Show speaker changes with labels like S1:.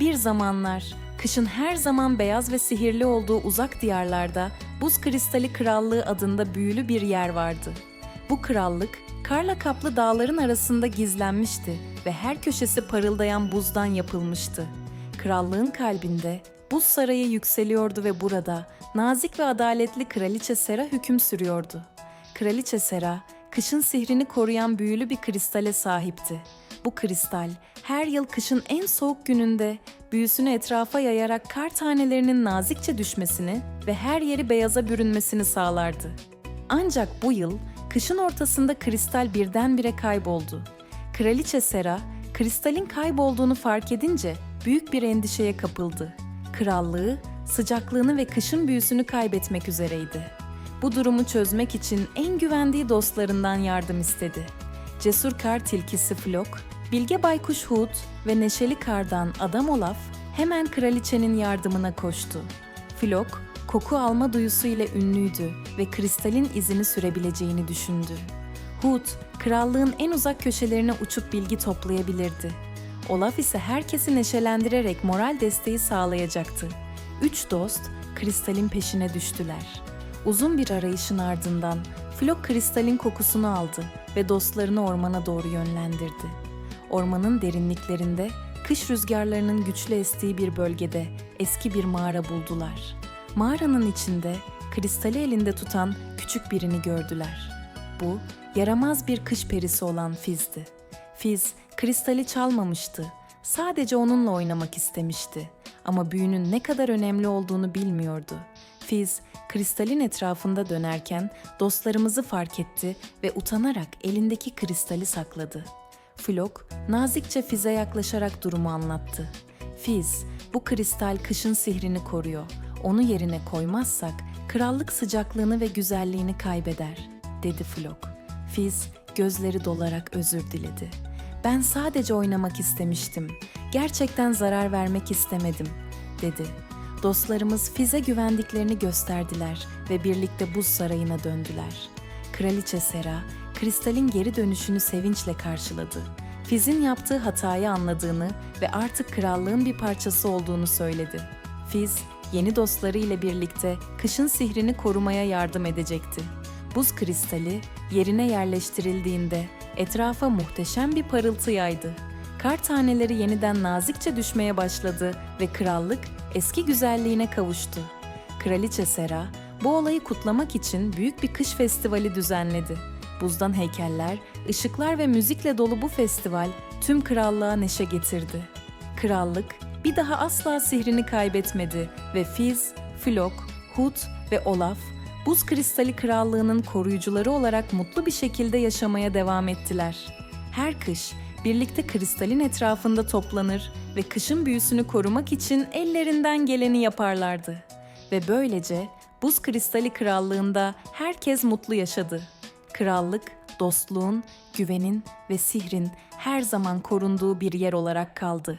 S1: Bir zamanlar, kışın her zaman beyaz ve sihirli olduğu uzak diyarlarda Buz Kristali Krallığı adında büyülü bir yer vardı. Bu krallık, karla kaplı dağların arasında gizlenmişti ve her köşesi parıldayan buzdan yapılmıştı. Krallığın kalbinde buz sarayı yükseliyordu ve burada nazik ve adaletli kraliçe Sera hüküm sürüyordu. Kraliçe Sera, kışın sihrini koruyan büyülü bir kristale sahipti. Bu kristal her yıl kışın en soğuk gününde büyüsünü etrafa yayarak kar tanelerinin nazikçe düşmesini ve her yeri beyaza bürünmesini sağlardı. Ancak bu yıl kışın ortasında kristal birdenbire kayboldu. Kraliçe Sera, kristalin kaybolduğunu fark edince büyük bir endişeye kapıldı. Krallığı, sıcaklığını ve kışın büyüsünü kaybetmek üzereydi. Bu durumu çözmek için en güvendiği dostlarından yardım istedi. Cesur kar tilkisi Flok, bilge baykuş Hut ve neşeli kardan adam Olaf hemen kraliçenin yardımına koştu. Flok, koku alma duyusu ile ünlüydü ve kristalin izini sürebileceğini düşündü. Hut, krallığın en uzak köşelerine uçup bilgi toplayabilirdi. Olaf ise herkesi neşelendirerek moral desteği sağlayacaktı. Üç dost kristalin peşine düştüler. Uzun bir arayışın ardından Flok kristalin kokusunu aldı ve dostlarını ormana doğru yönlendirdi. Ormanın derinliklerinde kış rüzgarlarının güçlü estiği bir bölgede eski bir mağara buldular. Mağaranın içinde kristali elinde tutan küçük birini gördüler. Bu yaramaz bir kış perisi olan Fiz'di. Fiz kristali çalmamıştı. Sadece onunla oynamak istemişti. Ama büyünün ne kadar önemli olduğunu bilmiyordu. Fiz kristalin etrafında dönerken dostlarımızı fark etti ve utanarak elindeki kristali sakladı. Flok nazikçe Fiz'e yaklaşarak durumu anlattı. Fiz, bu kristal kışın sihrini koruyor. Onu yerine koymazsak krallık sıcaklığını ve güzelliğini kaybeder, dedi Flok. Fiz gözleri dolarak özür diledi. Ben sadece oynamak istemiştim. Gerçekten zarar vermek istemedim, dedi. Dostlarımız Fiz'e güvendiklerini gösterdiler ve birlikte buz sarayına döndüler. Kraliçe Sera, kristalin geri dönüşünü sevinçle karşıladı. Fiz'in yaptığı hatayı anladığını ve artık krallığın bir parçası olduğunu söyledi. Fiz, yeni dostları ile birlikte kışın sihrini korumaya yardım edecekti. Buz kristali yerine yerleştirildiğinde etrafa muhteşem bir parıltı yaydı. Kar taneleri yeniden nazikçe düşmeye başladı ve krallık eski güzelliğine kavuştu. Kraliçe Sera bu olayı kutlamak için büyük bir kış festivali düzenledi. Buzdan heykeller, ışıklar ve müzikle dolu bu festival tüm krallığa neşe getirdi. Krallık bir daha asla sihrini kaybetmedi ve Fiz, Flok, Hut ve Olaf Buz Kristali Krallığı'nın koruyucuları olarak mutlu bir şekilde yaşamaya devam ettiler. Her kış birlikte kristalin etrafında toplanır ve kışın büyüsünü korumak için ellerinden geleni yaparlardı. Ve böylece Buz Kristali Krallığı'nda herkes mutlu yaşadı. Krallık, dostluğun, güvenin ve sihrin her zaman korunduğu bir yer olarak kaldı.